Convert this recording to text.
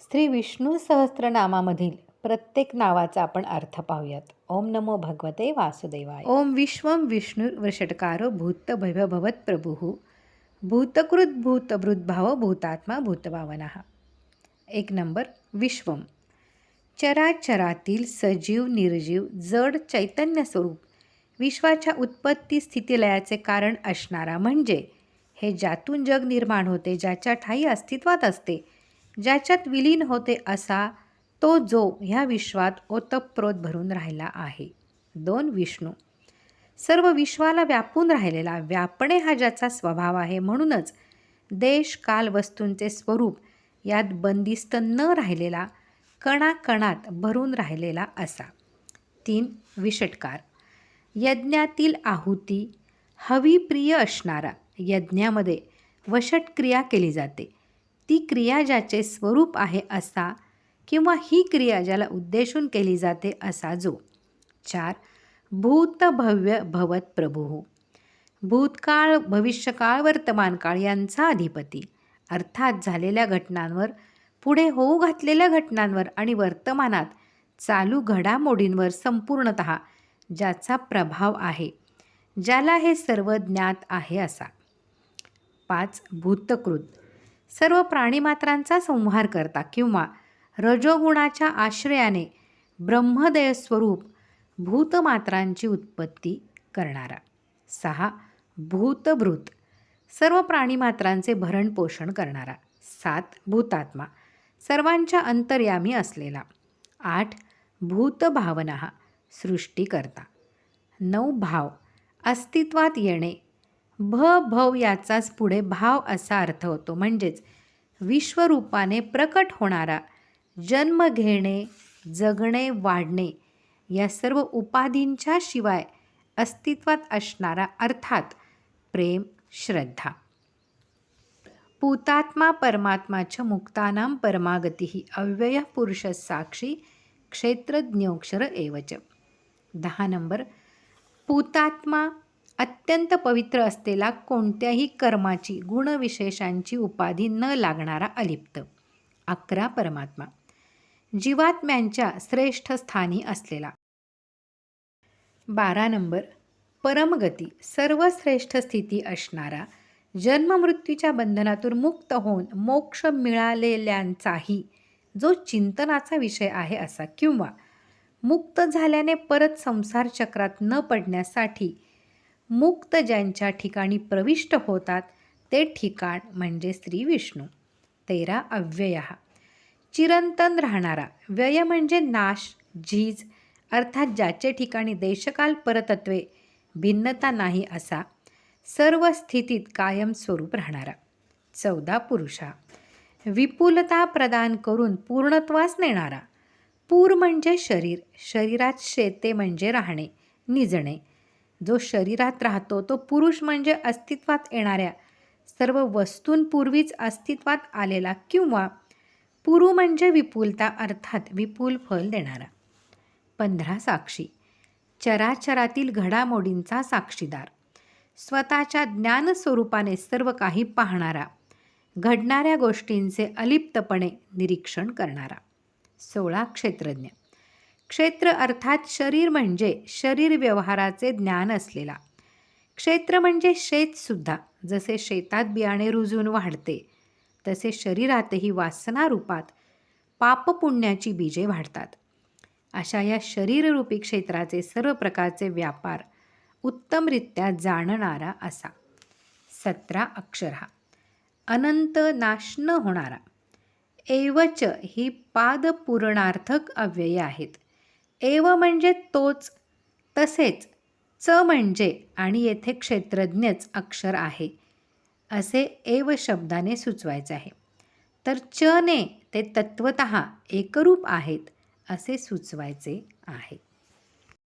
श्री विष्णू सहस्त्रनामामधील प्रत्येक नावाचा आपण अर्थ पाहूयात. ओम नमो भगवते वासुदेवाय. ओम विश्वम विष्णू वृषटकारो भूत भवत प्रभू। भूतकृत भूतभृद्भाव भूतात्मा भूतभावना एक नंबर विश्वम चराचरातील सजीव निर्जीव जड चैतन्य स्वरूप विश्वाच्या उत्पत्ती स्थितिलयाचे कारण असणारा म्हणजे हे ज्यातून जग निर्माण होते ज्याच्या ठाई अस्तित्वात असते ज्याच्यात विलीन होते असा तो जो ह्या विश्वात ओतप्रोत भरून राहिला आहे. दोन विष्णू. सर्व विश्वाला व्यापून राहिलेला व्यापणे हा ज्याचा स्वभाव आहे म्हणूनच देश काल वस्तूंचे स्वरूप यात बंदिस्त न राहिलेला कणाकणात भरून राहिलेला असा. तीन विषटकार. यज्ञातील आहुती हवी प्रिय असणारा यज्ञामध्ये वषटक्रिया केली जाते. ती क्रिया ज्याचे स्वरूप आहे असा किंवा ही क्रिया ज्याला उद्देशून केली जाते असा जो. चार भूतभव्य भवत प्रभू. भूतकाळ भविष्यकाळ वर्तमानकाळ यांचा अधिपती. अर्थात झालेल्या घटनांवर पुढे होऊ घातलेल्या घटनांवर आणि वर्तमानात चालू घडामोडींवर संपूर्णत ज्याचा प्रभाव आहे ज्याला हे सर्व ज्ञात आहे असा. पाच भूतकृत. सर्व प्राणीमात्रांचा संहार करता किंवा रजोगुणाच्या आश्रयाने ब्रह्मदय स्वरूप भूतमात्रांची उत्पत्ती करणारा. सहा. भूतभृत. सर्व प्राणीमात्रांचे भरणपोषण करणारा. सात. भूतात्मा. सर्वांच्या अंतर्यामी असलेला. आठ. भूतभावना सृष्टीकर्ता. नऊ. भाव. अस्तित्वात येणे भ भव याचाच पुढे भाव असा अर्थ होतो. म्हणजेच विश्वरूपाने प्रकट होणारा जन्म घेणे जगणे वाढणे या सर्व उपाधींच्या शिवाय अस्तित्वात असणारा अर्थात प्रेम श्रद्धा. पूतात्मा परमात्माच्या मुक्तानां परमागती अव्यय पुरुष साक्षी क्षेत्रज्ञोक्षर एवच. दहा नंबर. पूतात्मा अत्यंत पवित्र असलेला कोणत्याही कर्माची गुणविशेषांची उपाधी न लागणारा अलिप्त. अकरा परमात्मा. जीवात्म्यांच्या श्रेष्ठ स्थानी असलेला. बारा नंबर. परमगती. सर्वश्रेष्ठ स्थिती असणारा. जन्ममृत्यूच्या बंधनातून मुक्त होऊन मोक्ष मिळालेल्यांचाही जो चिंतनाचा विषय आहे असा किंवा मुक्त झाल्याने परत संसार चक्रात न पडण्यासाठी मुक्त ज्यांच्या ठिकाणी प्रविष्ट होतात ते ठिकाण म्हणजे श्री विष्णू. तेरा अव्यय. चिरंतन राहणारा. व्यय म्हणजे नाश झीज अर्थात ज्याचे ठिकाणी देशकाल परतत्वे भिन्नता नाही असा सर्व स्थितीत कायम स्वरूप राहणारा. चौदा पुरुषा. विपुलता प्रदान करून पूर्णत्वास नेणारा. पूर म्हणजे शरीर. शरीरात शेते म्हणजे राहणे निजणे. जो शरीरात राहतो तो पुरुष म्हणजे अस्तित्वात येणाऱ्या सर्व वस्तूंपूर्वीच अस्तित्वात आलेला किंवा पुरु म्हणजे विपुलता अर्थात विपुल फल देणारा. पंधरा साक्षी. चराचरातील घडामोडींचा साक्षीदार. स्वतःच्या ज्ञानस्वरूपाने सर्व काही पाहणारा घडणाऱ्या गोष्टींचे अलिप्तपणे निरीक्षण करणारा. सोळा क्षेत्रज्ञ. क्षेत्र अर्थात शरीर म्हणजे शरीर व्यवहाराचे ज्ञान असलेला. क्षेत्र म्हणजे शेतसुद्धा जसे शेतात बियाणे रुजून वाढते तसे शरीरातही वासनारूपात पापपुण्याची बीजे वाढतात. अशा या शरीररूपी क्षेत्राचे सर्व प्रकारचे व्यापार उत्तमरित्या जाणणारा असा. सतरा अक्षर हा अनंत नाश न होणारा. एवच ही पादपूरणार्थक अव्यय आहेत. एव म्हणजे तोच तसेच च म्हणजे आणि येथे क्षेत्रज्ञच अक्षर आहे असे एव शब्दाने सुचवायचे आहे. तर च ने ते तत्वत एकरूप आहेत असे सुचवायचे आहे.